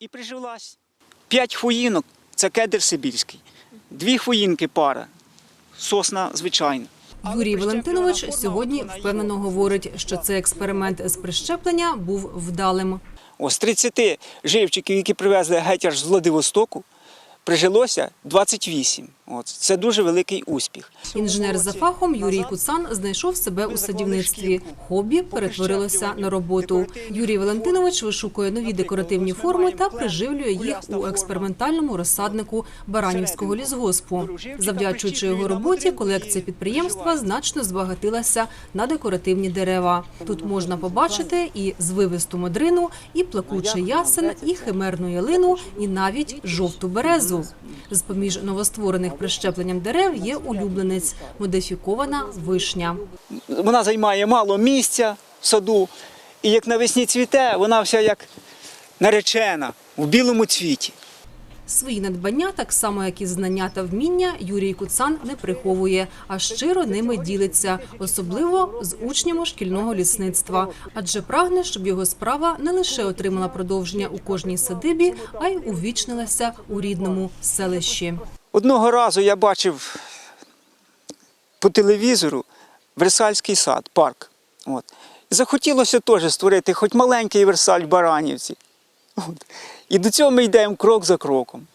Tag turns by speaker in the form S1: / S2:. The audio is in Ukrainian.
S1: і прижилась. П'ять хвоїнок це кедр сибірський, дві хвоїнки пара, сосна звичайна.
S2: Юрій Валентинович сьогодні впевнено говорить, що цей експеримент з прищеплення був вдалим.
S1: Ось 30 живчиків, які привезли геть аж з Владивостоку, прижилося 28. От. Це дуже великий успіх.
S2: Інженер за фахом Юрій Куцан знайшов себе у садівництві. Хобі перетворилося на роботу. Юрій Валентинович вишукує нові декоративні форми та приживлює їх у експериментальному розсаднику Баранівського лісгоспу. Завдячуючи його роботі, колекція підприємства значно збагатилася на декоративні дерева. Тут можна побачити і звивисту модрину, і плакучий ясен, і химерну ялину, і навіть жовту березу. З поміж новостворених прищепленням дерев є улюбленець модифікована вишня.
S1: Вона займає мало місця в саду, і як навесні цвіте, вона вся як наречена в білому цвіті.
S2: Свої надбання, так само як і знання та вміння, Юрій Куцан не приховує, а щиро ними ділиться, особливо з учнями шкільного лісництва, адже прагне, щоб його справа не лише отримала продовження у кожній садибі, а й увічнилася у рідному селищі.
S1: Одного разу я бачив по телевізору Версальський сад, парк. От. І захотілося теж створити хоч маленький Версаль в Баранівці. От. І до цього ми йдемо крок за кроком.